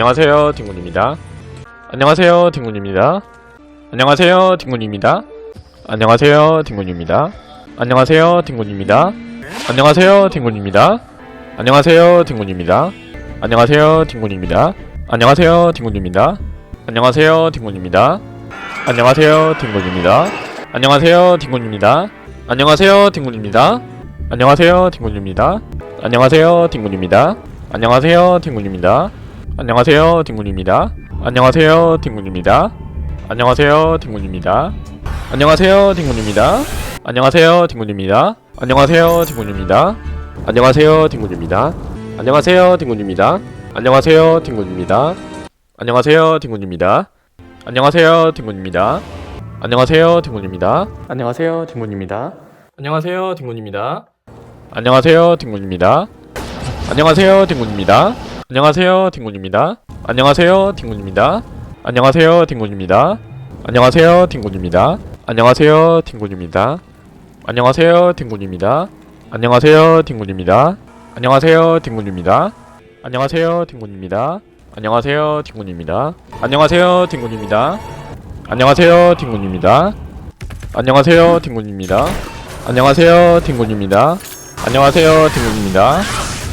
안녕하세요, 딩군입니다. 안녕하세요, 딩군입니다. 안녕하세요, 딩군입니다. 안녕하세요, 딩군입니다. 안녕하세요, 딩군입니다. 안녕하세요, 딩군입니다. 안녕하세요, 딩군입니다. 안녕하세요, 딩군입니다. 안녕하세요, 딩군입니다. 안녕하세요, 딩군입니다. 안녕하세요, 딩군입니다. 안녕하세요, 딩군입니다. 안녕하세요, 딩군입니다. 안녕하세요, 딩군입니다. 안녕하세요, 딩군입니다. 안녕하세요, 딩군입니다. 안녕하세요, 딩군입니다. 안녕하세요, 딩군입니다. 안녕하세요, 딩군입니다. 안녕하세요, 딩군입니다. 안녕하세요, 딩군입니다. 안녕하세요, 딩군입니다. 안녕하세요, 딩군입니다. 안녕하세요, 딩군입니다. 안녕하세요, 딩군입니다. 안녕하세요, 딩군입니다. 안녕하세요, 딩군입니다. 안녕하세요, 딩군입니다. 안녕하세요, 딩군입니다. 안녕하세요, 딩군입니다. 안녕하세요, 딩군입니다. 안녕하세요, 딩군입니다. 안녕하세요, 딩군입니다. 안녕하세요, 딩군입니다. 안녕하세요, 딩군입니다. 안녕하세요, 딩군입니다. 안녕하세요, 딩군입니다. 안녕하세요, 딩군입니다. 안녕하세요, 딩군입니다. 안녕하세요, 딩군입니다. 안녕하세요, 딩군입니다. 안녕하세요, 딩군입니다. 안녕하세요, 딩군입니다. 안녕하세요, 딩군입니다. 안녕하세요, 딩군입니다. 안녕하세요, 딩군입니다. 안녕하세요, 딩군입니다.